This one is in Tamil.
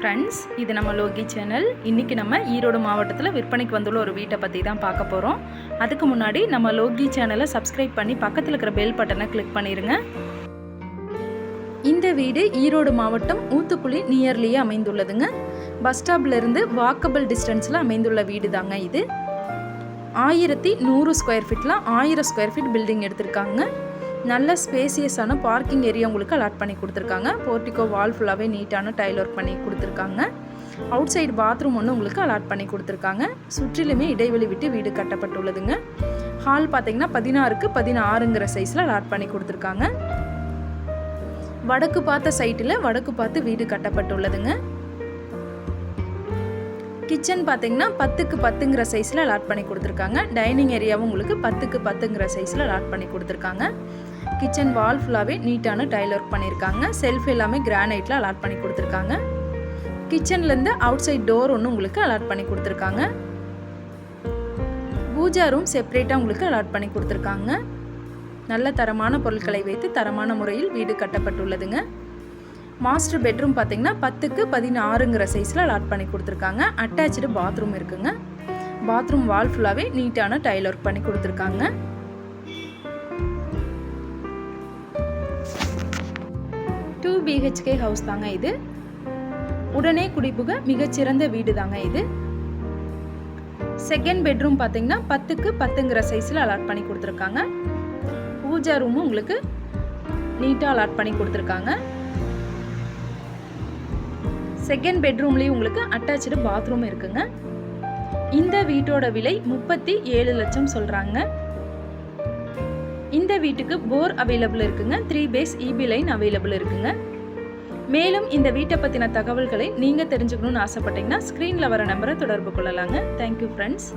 ஃப்ரெண்ட்ஸ் இது நம்ம லோகி சேனல் இன்றைக்கி நம்ம ஈரோடு மாவட்டத்தில் விற்பனைக்கு வந்துள்ள ஒரு வீட்டை பற்றி தான் பார்க்க போகிறோம் அதுக்கு முன்னாடி நம்ம லோகி சேனலை சப்ஸ்கிரைப் பண்ணி பக்கத்தில் இருக்கிற பெல் பட்டனை கிளிக் பண்ணிடுங்க இந்த வீடு ஈரோடு மாவட்டம் ஊத்துக்குழி நியர்லியே அமைந்துள்ளதுங்க. பஸ் ஸ்டாப்லேருந்து வாக்கபிள் டிஸ்டன்ஸில் அமைந்துள்ள வீடு தாங்க இது. ஆயிரத்தி நூறு ஸ்கொயர் ஃபீட்டில் ஆயிரம் ஸ்கொயர் ஃபீட் பில்டிங் எடுத்திருக்காங்க. நல்ல ஸ்பேசியஸான பார்க்கிங் ஏரியா உங்களுக்கு அலாட் பண்ணி கொடுத்துருக்காங்க. போர்ட்டிகோ வால் ஃபுல்லாகவே நீட்டான டைல் ஒர்க் பண்ணி கொடுத்துருக்காங்க. அவுட் சைடு பாத்ரூம் ஒன்று உங்களுக்கு அலாட் பண்ணி கொடுத்துருக்காங்க. சுற்றிலுமே இடைவெளி விட்டு வீடு கட்டப்பட்டுள்ளதுங்க. ஹால் பார்த்தீங்கன்னா பதினாறுக்கு பதினாறுங்கிற சைஸில் அலாட் பண்ணி கொடுத்துருக்காங்க. வடக்கு பார்த்த சைட்டில் வடக்கு பார்த்து வீடு கட்டப்பட்டுள்ளதுங்க. கிச்சன் பார்த்தீங்கன்னா பத்துக்கு பத்துங்கிற சைஸில் அலாட் பண்ணி கொடுத்துருக்காங்க. டைனிங் ஏரியாவும் உங்களுக்கு பத்துக்கு பத்துங்கிற சைஸில் அலாட் பண்ணி கொடுத்துருக்காங்க. கிச்சன் வால் ஃபுல்லாகவே நீட்டான டைல் ஒர்க் பண்ணியிருக்காங்க. செல்ஃப் எல்லாமே கிரானைட்டில் அலாட் பண்ணி கொடுத்துருக்காங்க. கிச்சன்லேருந்து அவுட் சைட் டோர் ஒன்று உங்களுக்கு அலாட் பண்ணி கொடுத்துருக்காங்க. பூஜா ரூம் செப்பரேட்டாக உங்களுக்கு அலாட் பண்ணி கொடுத்துருக்காங்க. நல்ல தரமான பொருட்களை வைத்து தரமான முறையில் வீடு கட்டப்பட்டுள்ளதுங்க. மாஸ்டர் பெட்ரூம் பார்த்தீங்கன்னா பத்துக்கு பதினாறுங்கிற சைஸில் அலாட் பண்ணி கொடுத்துருக்காங்க. அட்டாச்சு பாத்ரூம் இருக்குங்க. பாத்ரூம் வால் ஃபுல்லாகவே நீட்டான டைல் ஒர்க் பண்ணி கொடுத்துருக்காங்க. பிஹெச்கே ஹவுஸ் தாங்க இது. உடனே குடிபுக மிகச்சிறந்த வீடு தாங்க இது. செகண்ட் பெட்ரூம் பார்த்தீங்கன்னா பத்துக்கு பத்துங்கிற சைஸில் அலாட் பண்ணி கொடுத்துருக்காங்க. பூஜா ரூமும் உங்களுக்கு நீட்டாக அலாட் பண்ணி கொடுத்துருக்காங்க. செகண்ட் பெட்ரூம்லேயும் உங்களுக்கு அட்டாச்சு பாத்ரூம் இருக்குங்க. இந்த வீட்டோட விலை முப்பத்தி ஏழு லட்சம் சொல்கிறாங்க இந்த வீட்டுக்கு போர் அவைலபிள் இருக்குங்க. Three phase EB line available இருக்குங்க. மேலும் இந்த வீட்டை பற்றின தகவல்களை நீங்கள் தெரிஞ்சுக்கணும்னு ஆசைப்பட்டீங்கன்னா ஸ்க்ரீனில் வர நம்பரை தொடர்பு கொள்ளலாங்க. Thank you friends